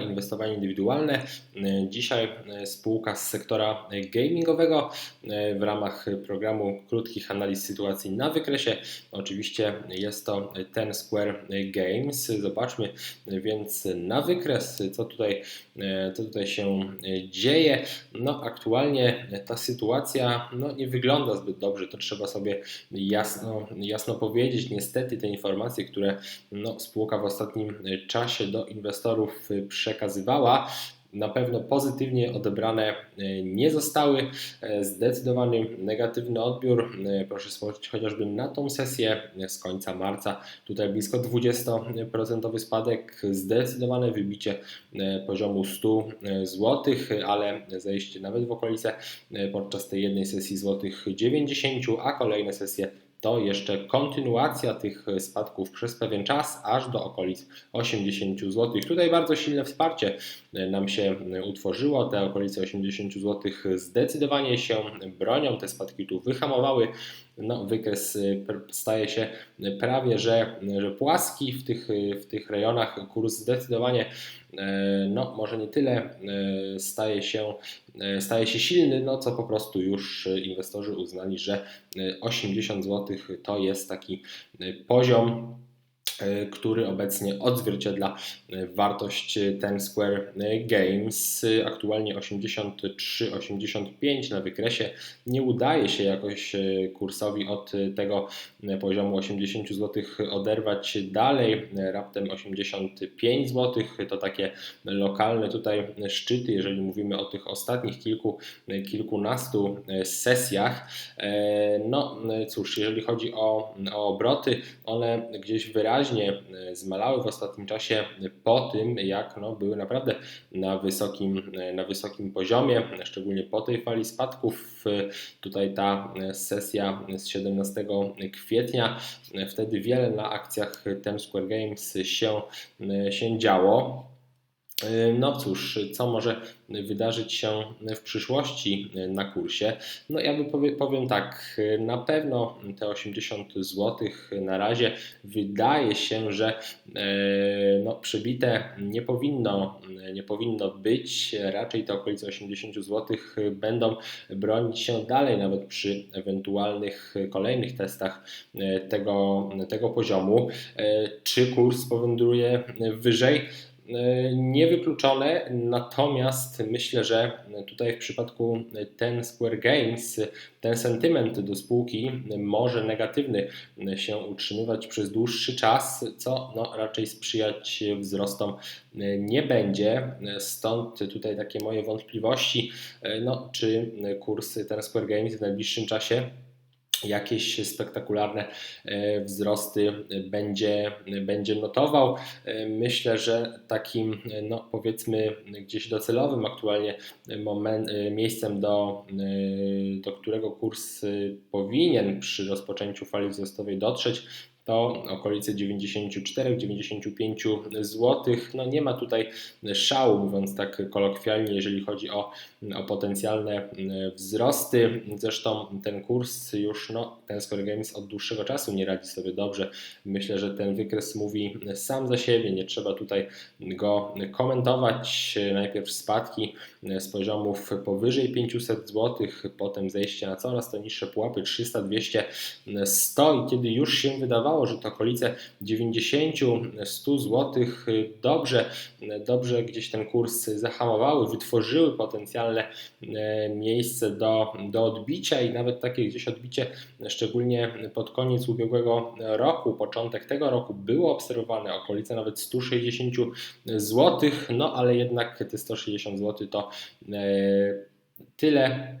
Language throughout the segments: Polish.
Inwestowanie indywidualne. Dzisiaj spółka z sektora gamingowego w ramach programu krótkich analiz sytuacji na wykresie. Oczywiście jest to Ten Square Games. Zobaczmy więc na wykres, co tutaj, co tutaj się dzieje. No, aktualnie ta sytuacja no, nie wygląda zbyt dobrze, to trzeba sobie jasno, jasno powiedzieć. Niestety te informacje, które no, spółka w ostatnim czasie do inwestorów przekazywała, na pewno pozytywnie odebrane e, nie zostały. E, zdecydowany negatywny odbiór, e, proszę spojrzeć chociażby na tą sesję z końca marca. Tutaj blisko 20% spadek, zdecydowane wybicie poziomu 100 zł, ale zejście nawet w okolice podczas tej jednej sesji złotych 90, a kolejne sesje to jeszcze kontynuacja tych spadków przez pewien czas, aż do okolic 80 zł. Tutaj bardzo silne wsparcie nam się utworzyło. Te okolice 80 zł zdecydowanie się bronią, te spadki tu wyhamowały. No, wykres staje się prawie że, że płaski w tych, w tych rejonach. Kurs zdecydowanie E, no może nie tyle e, staje się, e, staje się silny, no co po prostu już inwestorzy uznali, że 80 zł to jest taki poziom. E, który obecnie odzwierciedla e, wartość Ten Square Games. Aktualnie 83-85 na wykresie. Nie udaje się jakoś e, kursowi od tego poziomu 80 zł oderwać dalej. Raptem 85 zł to takie lokalne tutaj szczyty, jeżeli mówimy o tych ostatnich kilku, kilkunastu sesjach. No cóż, jeżeli chodzi o, o obroty, one gdzieś wyraźnie wyraźnie e, zmalały w ostatnim czasie po tym, jak no, były naprawdę na wysokim, e, na wysokim poziomie, szczególnie po tej fali spadków. E, tutaj ta sesja z 17 kwietnia, wtedy wiele na akcjach Times Square Games się, się działo. No cóż, co może wydarzyć się w przyszłości na kursie? No ja bym powiem tak, na pewno te 80 zł na razie wydaje się, że e, no, przebite nie powinno, nie powinno być. Raczej te okolice 80 zł będą bronić się dalej, nawet przy ewentualnych kolejnych testach tego, tego poziomu. Czy kurs powędruje wyżej? E, niewykluczone, natomiast myślę, że tutaj w przypadku ten Square Games ten sentyment do spółki może negatywny się utrzymywać przez dłuższy czas, co no, raczej sprzyjać wzrostom nie będzie. Stąd tutaj takie moje wątpliwości, no, czy kurs ten Square Games w najbliższym czasie jakieś spektakularne e, wzrosty będzie, będzie notował. E, myślę, że takim, no powiedzmy, gdzieś docelowym aktualnie moment, e, miejscem, do, do którego kurs powinien przy rozpoczęciu fali wzrostowej dotrzeć, to okolice 94-95 zł. No nie ma tutaj szału, mówiąc tak kolokwialnie, jeżeli chodzi o, o potencjalne wzrosty. Zresztą ten kurs już, no, ten Score Games od dłuższego czasu nie radzi sobie dobrze. Myślę, że ten wykres mówi sam za siebie, nie trzeba tutaj go komentować. Najpierw spadki z poziomów powyżej 500 zł, potem zejście na coraz to niższe pułapy 300, 200, 100 i kiedy już się wydawało, że to okolice 90-100 zł dobrze, dobrze gdzieś ten kurs zahamowały, wytworzyły potencjalne e, miejsce do, do odbicia i nawet takie gdzieś odbicie, szczególnie pod koniec ubiegłego roku, początek tego roku było obserwowane, okolice nawet 160 zł, no ale jednak te 160 zł to e, tyle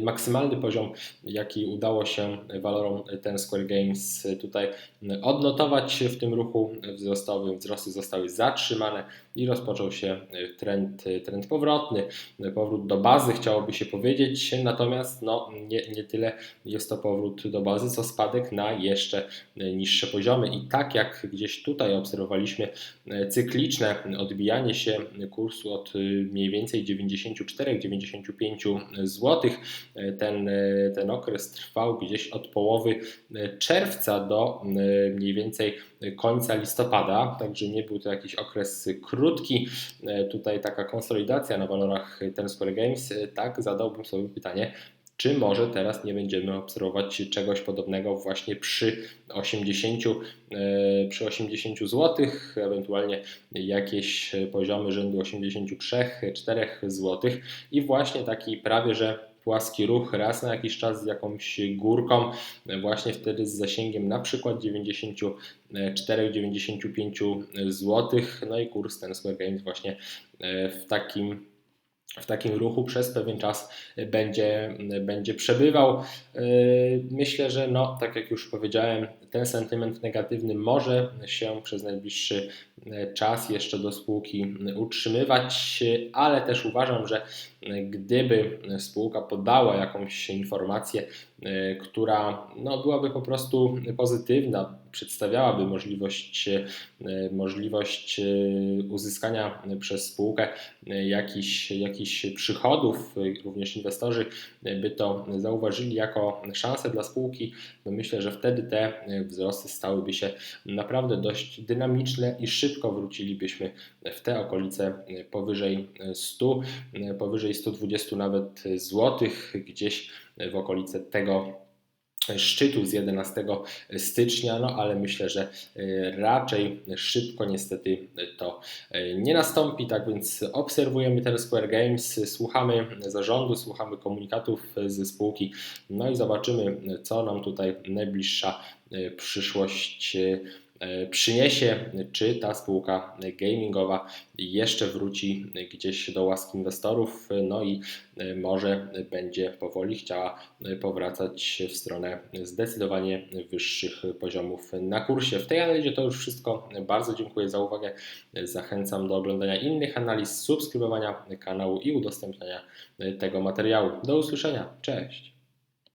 maksymalny poziom, jaki udało się walorom ten Square Games tutaj odnotować w tym ruchu wzrostowym. Wzrosty zostały zatrzymane i rozpoczął się trend, trend powrotny, powrót do bazy, chciałoby się powiedzieć, natomiast no, nie, nie tyle jest to powrót do bazy, co spadek na jeszcze niższe poziomy. I tak jak gdzieś tutaj obserwowaliśmy cykliczne odbijanie się kursu od mniej więcej 94-95 zł, ten, ten okres trwał gdzieś od połowy czerwca do mniej więcej końca listopada, także nie był to jakiś okres krótki. Tutaj taka konsolidacja na walorach Ten Square Games, tak zadałbym sobie pytanie, czy może teraz nie będziemy obserwować czegoś podobnego właśnie przy 80, e, przy 80 zł, ewentualnie jakieś poziomy rzędu 83-4 zł i właśnie taki prawie że płaski ruch raz na jakiś czas z jakąś górką, właśnie wtedy z zasięgiem na przykład 94-95 zł. No i kurs ten Square Games właśnie e, w takim w takim ruchu przez pewien czas będzie, będzie przebywał. Myślę, że no, tak jak już powiedziałem, ten sentyment negatywny może się przez najbliższy czas jeszcze do spółki utrzymywać, ale też uważam, że gdyby spółka podała jakąś informację, która no, byłaby po prostu pozytywna, przedstawiałaby możliwość, możliwość uzyskania przez spółkę jakichś, jakichś przychodów, również inwestorzy by to zauważyli jako szansę dla spółki, no myślę, że wtedy te wzrosty stałyby się naprawdę dość dynamiczne i szybko wrócilibyśmy w te okolice powyżej 100, powyżej 120 nawet złotych, gdzieś w okolice tego szczytu z 11 stycznia, no ale myślę, że e, raczej szybko niestety to e, nie nastąpi, tak więc obserwujemy ten Square Games, słuchamy zarządu, słuchamy komunikatów ze spółki, no i zobaczymy, co nam tutaj najbliższa e, przyszłość przyniesie, czy ta spółka gamingowa jeszcze wróci gdzieś do łask inwestorów, no i e, może będzie powoli chciała powracać w stronę zdecydowanie wyższych poziomów na kursie. W tej analizie to już wszystko. Bardzo dziękuję za uwagę. Zachęcam do oglądania innych analiz, subskrybowania kanału i udostępniania tego materiału. Do usłyszenia. Cześć.